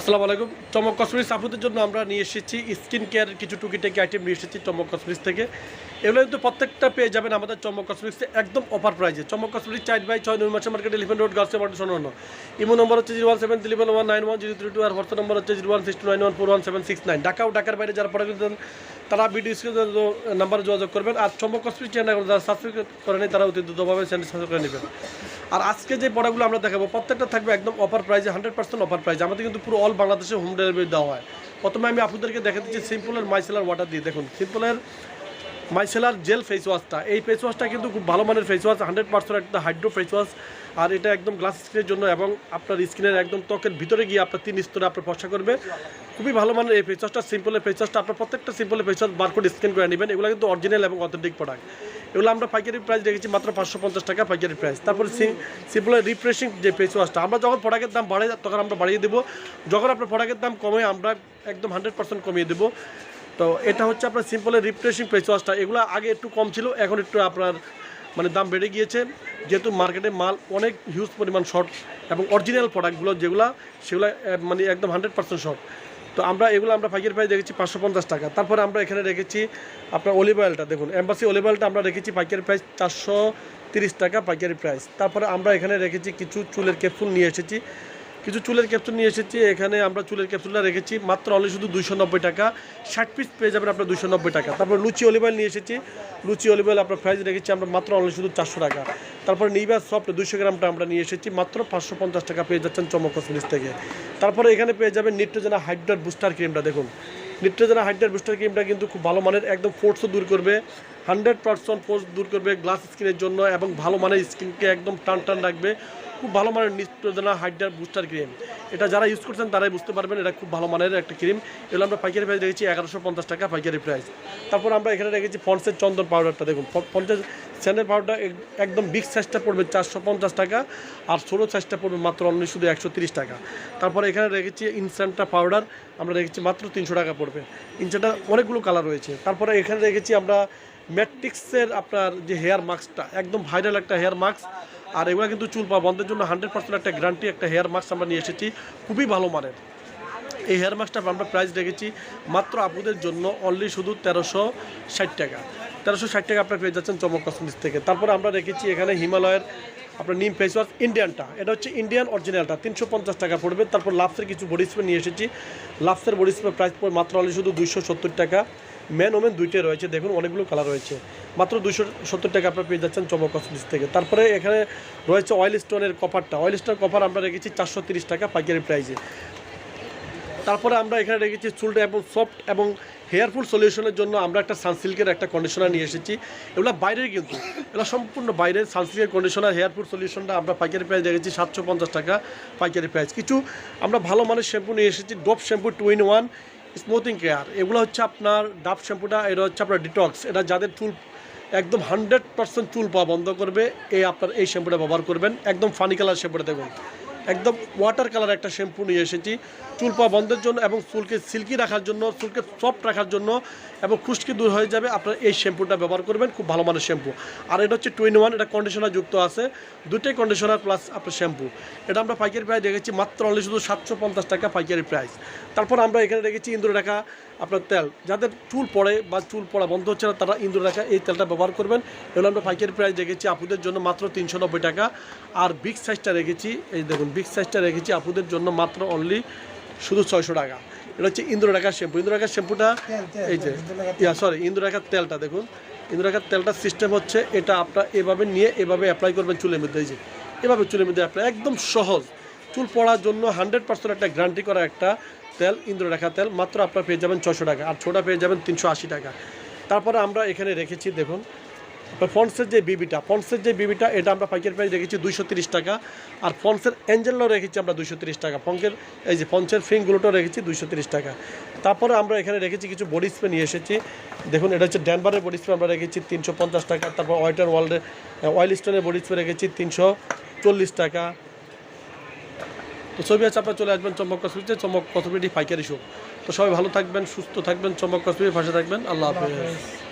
আসসালামু আলাইকুম। চমক কসমেটিক্স আপুদের জন্য আমরা নিয়ে এসেছি স্কিন কেয়ারের কিছু টুকিটাকি আইটেম নিয়ে এসেছি চমক কসমেটিক্স থেকে। এগুলো কিন্তু প্রত্যেকটা পেয়ে যাবেন আমাদের চমক কসমেটিক্সে একদম অফার প্রাইজে চমক কসমেটিক্স চাইট বাই ছয় নয় market Elephant Road girls market শোনানো ইমো নম্বর হচ্ছে zero one seven three one nine one zero three two আর হোয়াটসঅ্যাপ নম্বর হচ্ছে zero one six two nine one, four one seven six nine. Dhaka ও ঢাকার বাইরে যারা product তারা video স্ক্রিনে নাম্বারে যোগাযোগ করবেন। আর চমক কসমেটিক্স চ্যানেল যারা সাবস্ক্রাইব করেনি তারা অতি দ্রুতভাবে চ্যানেল সাবস্ক্রাইব করে নেবেন। আর আজকে যে প্রোডাক্টগুলো আমরা দেখাবো, প্রত্যেকটা থাকবে একদম অফার প্রাইসে হান্ড্রেড পার্সেন্ট অফার প্রাইস আমাদের কিন্তু পুরো বাংলাদেশে হোম ডেলিভারি দেওয়া হয়। প্রথমে আমি আপনাদেরকে দেখাতে চাই সিম্পলের মাইসেলার ওয়াটার দিয়ে। দেখুন সিম্পলের মাইসেলার জেল ফেস ওয়াশটা এই ফেস ওয়াশটা কিন্তু খুব ভালো মানের ফেস ওয়াশ হান্ড্রেড পার্সেন্ট একটা হাইড্রো ফেস ওয়াশ আর এটা একদম গ্লাস স্কিনের জন্য এবং আপনার স্কিনের একদম ত্বকের ভিতরে গিয়ে আপনার তিন স্তরে আপনার ফর্সা করবে। খুবই ভালো মানের এই ফেস ওয়াশটা সিম্পলের ফেস ওয়াশটা আপনার প্রত্যেকটা সিম্পলের ফেস ওয়াশ বারকোড স্ক্যান করে নেবেন। এগুলো কিন্তু অরিজিনাল এবং অথেন্টিক প্রোডাক্ট এগুলো আমরা পাইকারি প্রাইস রেখেছি মাত্র পাঁচশো পঞ্চাশ টাকা পাইকারি প্রাইস তারপরে সিম্পলের রিফ্রেশিং যে ফেস ওয়াশটা আমরা যখন প্রোডাক্টের দাম বাড়ে তখন আমরা বাড়িয়ে দেবো। যখন আপনার প্রোডাক্টের দাম কমে, আমরা একদম হান্ড্রেড পার্সেন্ট কমিয়ে দেবো। তো এটা হচ্ছে আপনার সিম্পলের রিফ্রেশিং ফেস ওয়াশটা এগুলো আগে একটু কম ছিল, এখন একটু আপনার মানে দাম বেড়ে গিয়েছে। যেহেতু মার্কেটে মাল অনেক হিউজ পরিমাণ শর্ট এবং অরিজিনাল প্রোডাক্টগুলো যেগুলো, সেগুলো মানে একদম হান্ড্রেড পার্সেন্ট শর্ট তো আমরা এগুলো আমরা পাইকারি প্রাইস রেখেছি পাঁচশো পঞ্চাশ টাকা। তারপরে আমরা এখানে রেখেছি আপনার অলিভ অয়েলটা দেখুন এম্বাসি অলিভ অয়েলটা আমরা রেখেছি পাইকারি প্রাইস চারশো তিরিশ টাকা পাইকারি প্রাইস তারপরে আমরা এখানে রেখেছি কিছু চুলের ক্যাপসুল নিয়ে এসেছি। কিছু চুলের ক্যাপসুল নিয়ে এসেছি। এখানে আমরা চুলের ক্যাপসুলটা রেখেছি। মাত্র অনলি শুধু দুইশো নব্বই টাকা। ষাট পিস পেয়ে যাবেন আপনার দুইশো নব্বই টাকা। তারপর লুচি অলিভ অয়েল নিয়ে এসেছি। লুচি অলিভ অয়েল আপনার প্রাইস রেখেছি। আমরা মাত্র অনলি শুধু চারশো টাকা। তারপর নিবা সফট দুশো গ্রামটা আমরা নিয়ে এসেছি। মাত্র পাঁচশো পঞ্চাশ টাকা পেয়ে যাচ্ছেন চমক কসমেটিক্স থেকে। তারপরে এখানে পেয়ে যাবেন নিট্রোজেনা হাইড্রার বুস্টার ক্রিমটা দেখুন। নিট্রোজেনা হাইড্রার বুস্টার ক্রিমটা কিন্তু খুব ভালো মানের, একদম ফোর্সও দূর করবে। হান্ড্রেড পার্সেন্ট ফোর্স দূর করবে গ্লাস স্কিনের জন্য এবং ভালো মানের স্কিনকে একদম টান টান রাখবে। খুব ভালো মানের নিট্রোজেনা হাইড্রার বুস্টার ক্রিম। এটা যারা ইউজ করছেন তারাই বুঝতে পারবেন এটা খুব ভালো মানের একটা ক্রিম। এগুলো আমরা পাইকারি প্রাইস রেখেছি এগারোশো পঞ্চাশ টাকা পাইকারি প্রাইস তারপর আমরা এখানে রেখেছি পন্সের চন্দন পাউডারটা দেখুন। পঞ্চাশ স্যান্ডেল পাউডার একদম বিগ সাইজটা পড়বে চারশো পঞ্চাশ টাকা আর ষোলো সাইজটা পড়বে মাত্র অনলি শুধু একশো তিরিশ টাকা। তারপরে এখানে রেখেছি ইনস্ট্যান্টটা পাউডার আমরা রেখেছি মাত্র তিনশো টাকা পড়বে। ইনস্ট্যান্টটা অনেকগুলো কালার রয়েছে। তারপরে এখানে রেখেছি আমরা ম্যাট্রিক্সের আপনার যে হেয়ার মাস্কটা একদম ভাইরাল একটা হেয়ার মাস্ক আর এগুলো কিন্তু চুল পাওয়া বন্ধের জন্য হান্ড্রেড পার্সেন্ট একটা গ্যারান্টি, একটা হেয়ার মাস্ক আমরা নিয়ে এসেছি। খুবই ভালো মানের। এই হেয়ার মাস্কটা আমরা প্রাইস রেখেছি মাত্র আপুদের জন্য অনলি শুধু তেরোশো ষাট টাকা। তেরোশো ষাট টাকা আপনার পেয়ে যাচ্ছেন চমক কসমেটিক্স থেকে। তারপরে আমরা রেখেছি এখানে হিমালয়ের আপনার নিম ফেস ওয়াশ ইন্ডিয়ানটা এটা হচ্ছে ইন্ডিয়ান অরিজিনালটা তিনশো পঞ্চাশ টাকা পড়বে। তারপর লাভসের কিছু বডি স্প্রে নিয়ে এসেছি। লাভসের বডি স্প্রে প্রাইস পড়বে মাত্র অনলি শুধু দুইশো সত্তর টাকা। ম্যান ওমেন দুইটাই রয়েছে। দেখুন, অনেকগুলো কালার রয়েছে। মাত্র দুশো সত্তর টাকা আপনার পেয়ে যাচ্ছেন চমক কসমেটিক্স থেকে। তারপরে এখানে রয়েছে অয়েল স্টোনের কপারটা অয়েল স্টোন কপার আমরা রেখেছি চারশো টাকা পাইকারি প্রাইসে তারপরে আমরা এখানে রেখেছি চুলটা এবং সফট এবং হেয়ারফুল সলিউশনের জন্য আমরা একটা সানসিল্কের একটা কন্ডিশনার নিয়ে এসেছি। এগুলো বাইরের কিন্তু। এগুলো সম্পূর্ণ বাইরের সানসিল্কের কন্ডিশনার হেয়ারফুল সলিউশনটা আমরা পাইকারি প্রাইস রেখেছি সাতশো পঞ্চাশ টাকা পাইকারি প্রাইস কিছু আমরা ভালো মানের শ্যাম্পু নিয়ে এসেছি। Dope shampoo two in one smoothing care এগুলো হচ্ছে আপনার ডাব শ্যাম্পুটা এটা হচ্ছে আপনার ডিটক্স এটা যাদের চুল একদম হান্ড্রেড পার্সেন্ট চুল পাওয়া বন্ধ করবে এই আপনার এই শ্যাম্পুটা ব্যবহার করবেন। একদম ফানি কালার শ্যাম্পুটা দেখুন। একদম ওয়াটার কালার একটা শ্যাম্পু নিয়ে এসেছি। চুল পাওয়া বন্ধের জন্য এবং চুলকে সিল্কি রাখার জন্য, চুলকে সফট রাখার জন্য এবং খুশকি দূর হয়ে যাবে। আপনার এই শ্যাম্পুটা ব্যবহার করবেন, খুব ভালো মানের শ্যাম্পু আর এটা হচ্ছে টুইন ওয়ান এটা কন্ডিশনার যুক্ত আছে। দুটোই কন্ডিশনার প্লাস আপনার শ্যাম্পু এটা আমরা পাইকারি প্রাইস রেখেছি মাত্র অনলি শুধু সাতশো পঞ্চাশ টাকা পাইকারি প্রাইস তারপর আমরা এখানে রেখেছি ইন্দুর রেখা আপনার তেল। যাদের চুল পড়ে বা চুল পড়া বন্ধ হচ্ছে না, তারা ইন্দুর রেখা এই তেলটা ব্যবহার করবেন। এগুলো আমরা পাইকারি প্রাইস রেখেছি আপুদের জন্য মাত্র তিনশো নব্বই টাকা। আর বিগ সাইজটা রেখেছি, এই দেখুন বিগ সাইজটা রেখেছি আপুদের জন্য মাত্র অনলি শুধু ছয়শো টাকা। এটা হচ্ছে ইন্দ্ররেখার শ্যাম্পু। ইন্দ্ররেখার শ্যাম্পুটা এই যে ইয়া সরি ইন্দ্ররেখার তেলটা দেখুন। ইন্দ্ররেখার তেলটার সিস্টেম হচ্ছে এটা আপনার এভাবে নিয়ে এভাবে অ্যাপ্লাই করবেন চুলের মধ্যে এই যে। এভাবে চুলের মধ্যে অ্যাপ্লাই একদম সহজ। চুল পড়ার জন্য হান্ড্রেড পার্সেন্ট একটা গ্যারান্টি করা একটা তেল ইন্দ্ররেখা তেল মাত্র আপনার পেয়ে যাবেন ছশো টাকা। আর ছোটা পেয়ে যাবেন তিনশো আশি টাকা। তারপরে আমরা এখানে রেখেছি দেখুন ফন্সের যে বিবিটা ফন্সের যে বিবিটা, এটা আমরা পাইকারি প্রাইস রেখেছি দুইশো টাকা। আর ফন্সের অ্যাঞ্জেলও রেখেছি আমরা তিরিশ টাকা। ফঙ্কের এই যে ফন্সের ফিংগুলোটাও রেখেছি দুইশো টাকা। তারপরে আমরা এখানে রেখেছি কিছু বডি স্প্রে নিয়ে এসেছি। দেখুন, এটা হচ্ছে ড্যানবারের বডি স্প্রে আমরা রেখেছি তিনশো পঞ্চাশ টাকা। তারপর ওয়াইটার ওয়ার্ল্ডের অয়েল স্টোনের বডি স্প্রে রেখেছি তিনশো চল্লিশ টাকা। তো ছবি আছে, আপনারা চলে আসবেন চমক কসমিতে চমক কসমিটি পাইকারি শো তো সবাই ভালো থাকবেন, সুস্থ থাকবেন চমক কসমিটির পাশে থাকবেন। আল্লাহ হাফেজ।